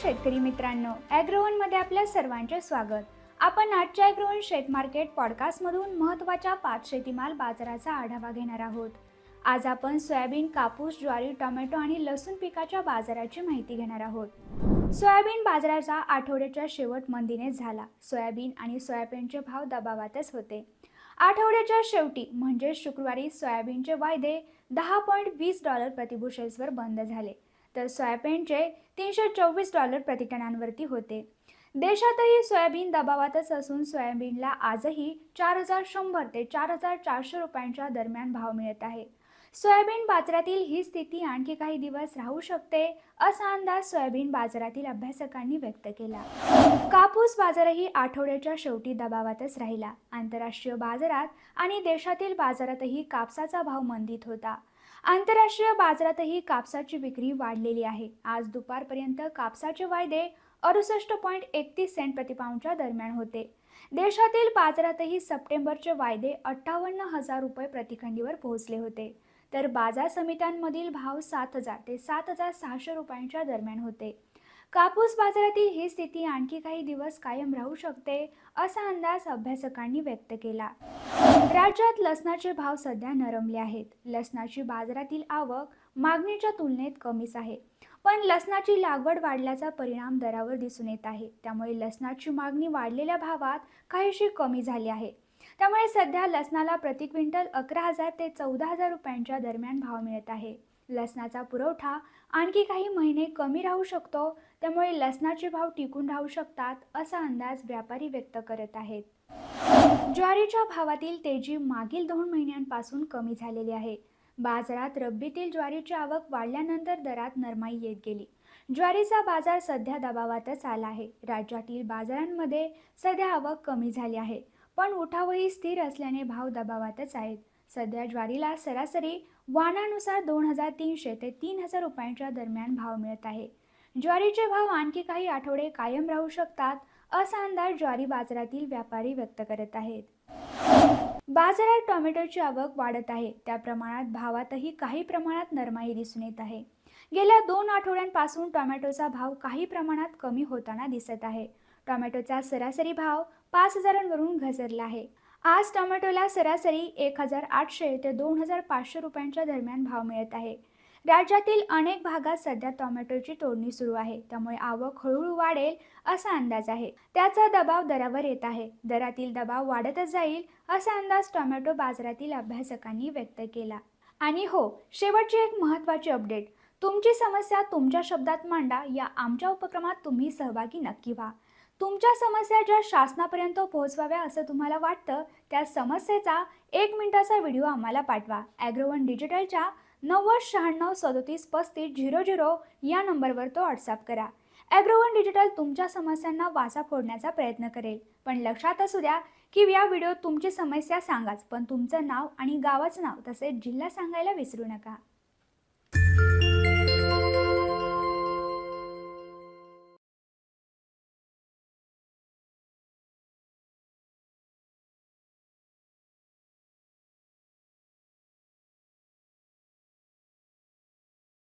शेतकरी मित्रांनो ॲग्रोवनमध्ये आपल्या सर्वांचे स्वागत. आपण आजच्या ॲग्रोवन शेत मार्केट पॉडकास्टमधून महत्त्वाच्या पाच शेतीमाल बाजाराचा आढावा घेणार आहोत. आज आपण सोयाबीन कापूस ज्वारी टोमॅटो आणि लसूण पिकाच्या बाजाराची माहिती घेणार आहोत. सोयाबीन बाजाराचा आठवड्याच्या शेवट मंदीने झाला. सोयाबीन आणि सोयाबीनचे भाव दबावातच होते. आठवड्याच्या शेवटी म्हणजे शुक्रवारी सोयाबीनचे वायदे दहा पॉईंट वीस डॉलर प्रतिबुशेल्सवर बंद झाले. तर सोयाबीनचे तीनशे चोवीस डॉलर प्रतिटनांवरती होते. देशातही सोयाबीन दबावातच असून सोयाबीनला आजही चार हजार शंभर ते चार हजार चारशे रुपयांच्या दरम्यान भाव मिळत आहे. सोयाबीन बाजारातील ही स्थिती आणखी काही दिवस राहू शकते असा अंदाज सोयाबीन बाजारातील अभ्यासकांनी व्यक्त केला. कापूस बाजारही आठवड्याच्या शेवटी दबावातच राहिला. आंतरराष्ट्रीय बाजारात आणि देशातील बाजारातही कापसाचा भाव मंदीत होता. आंतरराष्ट्रीय बाजारातही कापसाची विक्री वाढलेली आहे. आज दुपारपर्यंत कापसाचे वायदे अडुसष्ट पॉईंट एकतीस सेंट प्रतिपाऊंडच्या दरम्यान होते. देशातील बाजारातही सप्टेंबरचे वायदे अठ्ठावन्न हजार रुपये प्रतिखंडीवर पोहोचले होते. तर बाजार समित्यांमधील भाव सात हजार ते सात हजार सहाशे रुपयांच्या दरम्यान होते. कापूस बाजारातील ही स्थिती आणखी काही दिवस कायम राहू शकते असा अंदाज अभ्यासकांनी व्यक्त केला. राज्यात लसणाचे भाव सध्या नरमले आहेत. लसणाची बाजारातील आवक मागणीच्या तुलनेत कमीच आहे. पण लसणाची लागवड वाढल्याचा परिणाम दरावर दिसून येत आहे. त्यामुळे लसणाची मागणी वाढलेल्या भावात काहीशी कमी झाली आहे. त्यामुळे सध्या लसणाला प्रति क्विंटल अकरा हजार ते चौदा हजार रुपयांच्या दरम्यान भाव मिळत आहे. लसणाचा पुरवठा आणखी काही महिने कमी राहू शकतो त्यामुळे लसणाचे भाव टिकून राहू शकतात असा अंदाज व्यापारी व्यक्त करत आहेत. ज्वारीच्या भावातील तेजी मागील दोन महिन्यांपासून कमी झालेली आहे. बाजारात रब्बीतील ज्वारीची आवक वाढल्यानंतर दरात नरमाई येत गेली. ज्वारीचा बाजार सध्या दबावातच आला आहे. राज्यातील बाजारांमध्ये सध्या आवक कमी झाली आहे. पण उठावही स्थिर असल्याने भाव दबावातच आहेत. सध्या ज्वारीला सरासरी वाणानुसार दोन हजार तीनशे ते तीन हजार रुपयांच्या दरम्यान भाव मिळत आहे. ज्वारीचे भाव आणखी काही आठवडे कायम राहू शकतात असा अंदाज ज्वारी बाजारातील व्यापारी व्यक्त करत आहेत. बाजारात टोमॅटोची आवक वाढत आहे. त्या प्रमाणात भावातही काही प्रमाणात नरमाई दिसून येत आहे. गेल्या दोन आठवड्यांपासून टोमॅटोचा भाव काही प्रमाणात कमी होताना दिसत आहे. टोमॅटोचा सरासरी भाव पाच हजारांवरून घसरला आहे. आज टोमॅटोला सरासरी एक हजार आठशे ते दोन हजार पाचशे रुपयांच्या दरम्यान भाव मिळत आहे. राज्यातील अनेक भागात सध्या टोमॅटोची तोडणी सुरू आहे. त्यामुळे आवक हळूहळू वाढेल असा अंदाज आहे. त्याचा दबाव दरावर येत आहे. दरातील दबाव वाढतच जाईल असा अंदाज टोमॅटो बाजारातील अभ्यासकांनी व्यक्त केला. आणि हो शेवटची एक महत्त्वाची अपडेट. तुमची समस्या तुमच्या शब्दात मांडा. या आमच्या उपक्रमात तुम्ही सहभागी नक्की व्हा. तुमच्या समस्या ज्या शासनापर्यंत पोहोचवाव्या असं तुम्हाला वाटतं त्या समस्येचा एक मिनिटाचा व्हिडिओ आम्हाला पाठवा. ॲग्रोवन डिजिटलच्या नव्वद शहाण्णव सदोतीस पस्तीस झिरो झिरो या नंबरवर तो व्हॉट्सअप करा. ॲग्रोवन डिजिटल तुमच्या समस्यांना वाचा फोडण्याचा प्रयत्न करेल. पण लक्षात असू द्या की या व्हिडिओत तुमची समस्या सांगाच पण तुमचं नाव आणि गावाचं नाव तसेच जिल्हा सांगायला विसरू नका.